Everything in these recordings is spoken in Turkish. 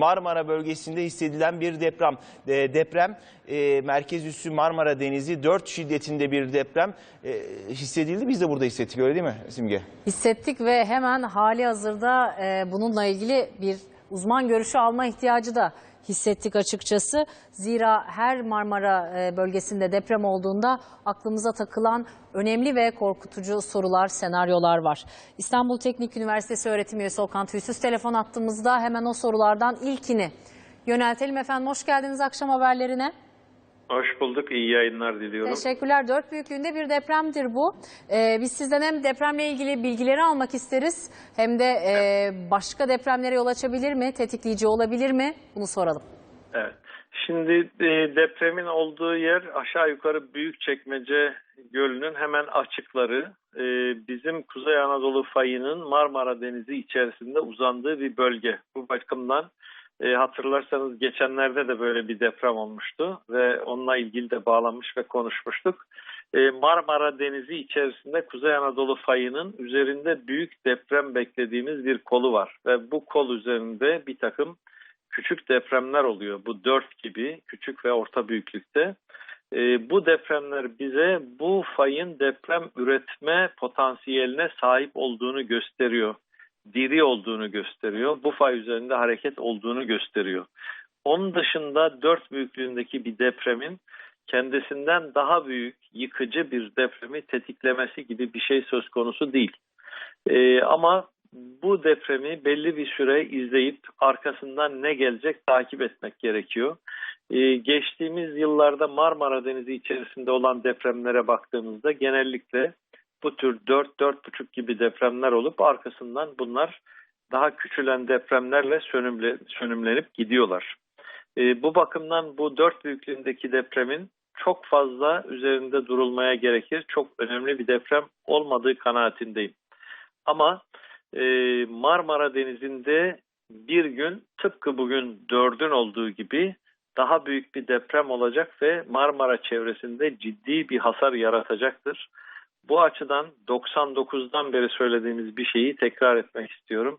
Marmara bölgesinde hissedilen bir deprem. E, deprem e, merkez üssü Marmara Denizi 4 şiddetinde bir deprem e, hissedildi. Biz de burada hissettik öyle değil mi Simge? Hissettik ve hemen hali hazırda e, bununla ilgili bir uzman görüşü alma ihtiyacı da hissettik açıkçası. Zira her Marmara e, bölgesinde deprem olduğunda aklımıza takılan önemli ve korkutucu sorular, senaryolar var. İstanbul Teknik Üniversitesi öğretim üyesi Okan Tüysüz telefon attığımızda hemen o sorulardan ilkini yöneltelim. Efendim hoş geldiniz akşam haberlerine. Hoş bulduk. İyi yayınlar diliyorum. Teşekkürler. Dört büyüklüğünde bir depremdir bu. Ee, biz sizden hem depremle ilgili bilgileri almak isteriz hem de e, başka depremlere yol açabilir mi, tetikleyici olabilir mi? Bunu soralım. Evet. Şimdi e, depremin olduğu yer aşağı yukarı Büyükçekmece Gölü'nün hemen açıkları. E, bizim Kuzey Anadolu fayının Marmara Denizi içerisinde uzandığı bir bölge. Bu bakımdan e, hatırlarsanız geçenlerde de böyle bir deprem olmuştu ve onunla ilgili de bağlanmış ve konuşmuştuk. E, Marmara Denizi içerisinde Kuzey Anadolu fayının üzerinde büyük deprem beklediğimiz bir kolu var ve bu kol üzerinde bir takım küçük depremler oluyor. Bu dört gibi küçük ve orta büyüklükte. E, bu depremler bize bu fayın deprem üretme potansiyeline sahip olduğunu gösteriyor. Diri olduğunu gösteriyor. Bu fay üzerinde hareket olduğunu gösteriyor. Onun dışında dört büyüklüğündeki bir depremin kendisinden daha büyük yıkıcı bir depremi tetiklemesi gibi bir şey söz konusu değil. E, ama bu depremi belli bir süre izleyip arkasından ne gelecek takip etmek gerekiyor. Ee, geçtiğimiz yıllarda Marmara Denizi içerisinde olan depremlere baktığımızda genellikle bu tür 4-4,5 gibi depremler olup arkasından bunlar daha küçülen depremlerle sönümle, sönümlenip gidiyorlar. Ee, bu bakımdan bu 4 büyüklüğündeki depremin çok fazla üzerinde durulmaya gerekir. Çok önemli bir deprem olmadığı kanaatindeyim. Ama e, Marmara Denizi'nde bir gün tıpkı bugün dördün olduğu gibi daha büyük bir deprem olacak ve Marmara çevresinde ciddi bir hasar yaratacaktır. Bu açıdan 99'dan beri söylediğimiz bir şeyi tekrar etmek istiyorum.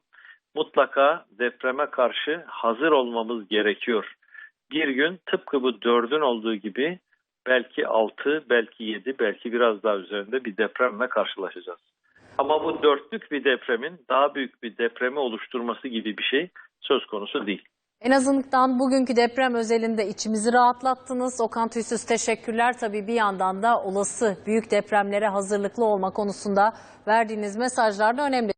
Mutlaka depreme karşı hazır olmamız gerekiyor. Bir gün tıpkı bu dördün olduğu gibi belki 6, belki 7, belki biraz daha üzerinde bir depremle karşılaşacağız. Ama bu dörtlük bir depremin daha büyük bir depremi oluşturması gibi bir şey söz konusu değil. En azından bugünkü deprem özelinde içimizi rahatlattınız. Okan Tüysüz teşekkürler. Tabii bir yandan da olası büyük depremlere hazırlıklı olma konusunda verdiğiniz mesajlar da önemli.